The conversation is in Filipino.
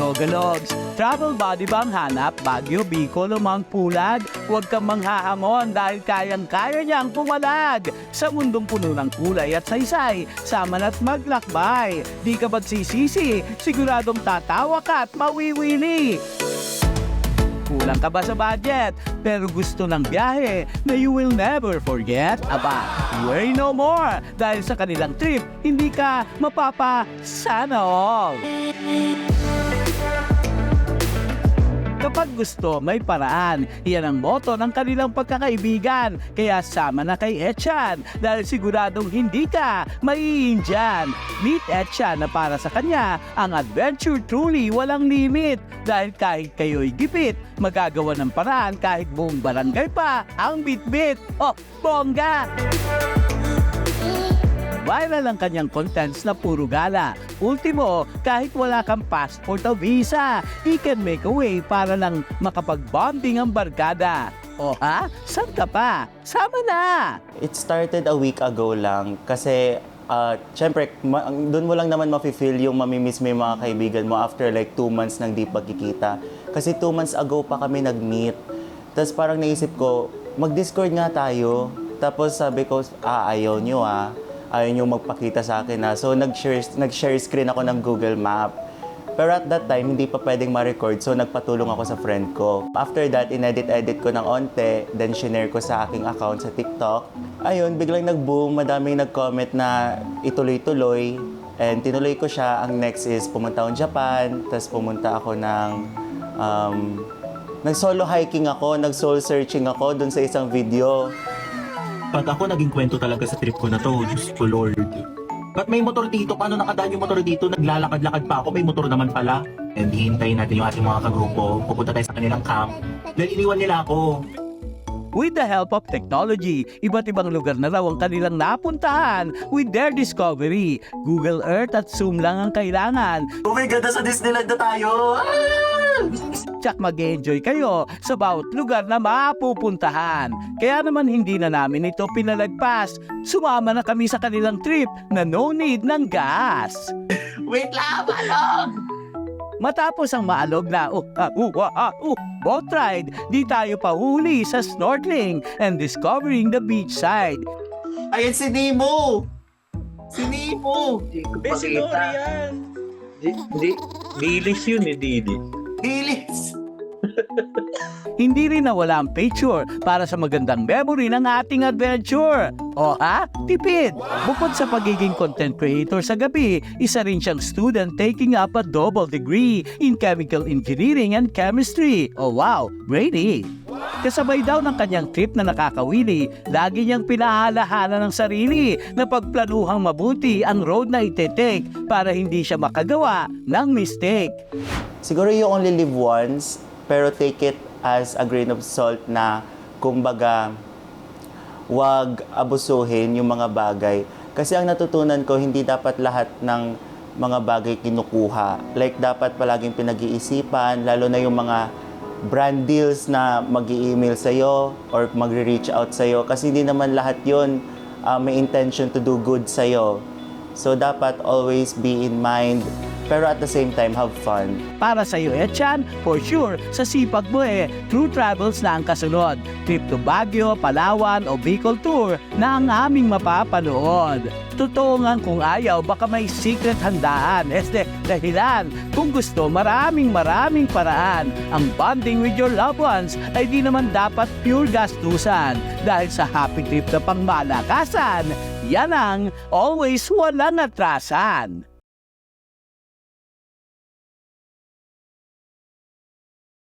Dogalogs. Travel body bang hanap, Baguio, Bicol o Mount Pulag? Huwag kang manghahamon dahil kayang-kaya niyang pumalag sa mundong puno ng kulay at saysay. Sama na't maglakbay. Di ka magsisisi, siguradong tatawa ka at mawiwili. Kulang ka ba sa budget? Pero gusto ng biyahe na you will never forget? Aba, worry no more! Dahil sa kanilang trip, hindi ka mapapa sana all! Kapag gusto, may paraan. Iyan ang moto ng kanilang pagkakaibigan. Kaya sama na kay Etchan dahil siguradong hindi ka maiinjan. Meet Etchan na para sa kanya, ang adventure truly walang limit. Dahil kahit kayo'y gipit, magagawa ng paraan kahit buong barangay pa ang bitbit. Oh, bongga! Viral ang kanyang contents na puro gala. Ultimo, kahit wala kang passport o visa, he can make a way para lang makapag-bonding ang barkada. O ha? Saan ka pa? Sama na! It started a week ago lang kasi uh, syempre, ma- doon mo lang naman mafe-feel yung mamimiss mo yung mga kaibigan mo after like two months nang di pagkikita. Kasi two months ago pa kami nag-meet. Tapos parang naisip ko, mag-discord nga tayo. Tapos sabi ko, ah, ayaw nyo ah. Ayaw nyo magpakita sa akin ah. So nag-share, nag-share screen ako ng Google Map. Pero at that time, hindi pa pwedeng ma-record, so nagpatulong ako sa friend ko. After that, inedit-edit ko ng onte, then shinare ko sa aking account sa TikTok. Ayun, biglang nag-boom, madaming nag-comment na ituloy-tuloy. And tinuloy ko siya. Ang next is pumunta akong Japan, tapos pumunta ako ng... Um, nag-solo hiking ako, nag-soul searching ako dun sa isang video. Pag ako naging kwento talaga sa trip ko na to, Diyos ko Lord. Ba't may motor dito? Paano nakadaan yung motor dito? Naglalakad-lakad pa ako, may motor naman pala. And hihintayin natin yung ating mga kagrupo. Pupunta tayo sa kanilang camp. Dahil iniwan nila ako. With the help of technology, iba't ibang lugar na raw ang kanilang napuntahan with their discovery. Google Earth at Zoom lang ang kailangan Oh my God, nasa Disneyland na tayo! tsak mag-enjoy kayo sa bawat lugar na mapupuntahan. Kaya naman hindi na namin ito pinalagpas. Sumama na kami sa kanilang trip na no need ng gas. Wait lang, malong! Matapos ang maalog na uh, uh, uh, uh, uh, boat ride, di tayo pahuli sa snorkeling and discovering the beach side. Ayan si Nemo! Si Nemo! Pakita. yan. Di, di, dilis yun eh, Didi. Dilis! Hindi rin nawala ang picture para sa magandang memory ng ating adventure. O ha? Tipid! Bukod sa pagiging content creator sa gabi, isa rin siyang student taking up a double degree in chemical engineering and chemistry. Oh wow, ready! Kasabay daw ng kanyang trip na nakakawili, lagi niyang pinahalahanan ng sarili na pagplanuhang mabuti ang road na itetake para hindi siya makagawa ng mistake. Siguro you only live once, pero take it as a grain of salt na kumbaga wag abusuhin yung mga bagay. Kasi ang natutunan ko, hindi dapat lahat ng mga bagay kinukuha. Like, dapat palaging pinag-iisipan, lalo na yung mga brand deals na mag email sa'yo or magre-reach out sa'yo. Kasi hindi naman lahat yun uh, may intention to do good sa'yo. So, dapat always be in mind, pero at the same time, have fun. Para sa iyo, Etchan, for sure, sa sipag mo eh, True Travels na ang kasunod. Trip to Baguio, Palawan o Bicol Tour na ang aming mapapanood. Totoo nga kung ayaw, baka may secret handaan. Este, dahilan, kung gusto, maraming maraming paraan. Ang bonding with your loved ones ay di naman dapat pure gastusan. Dahil sa happy trip na pangmalakasan, yan ang always walang atrasan.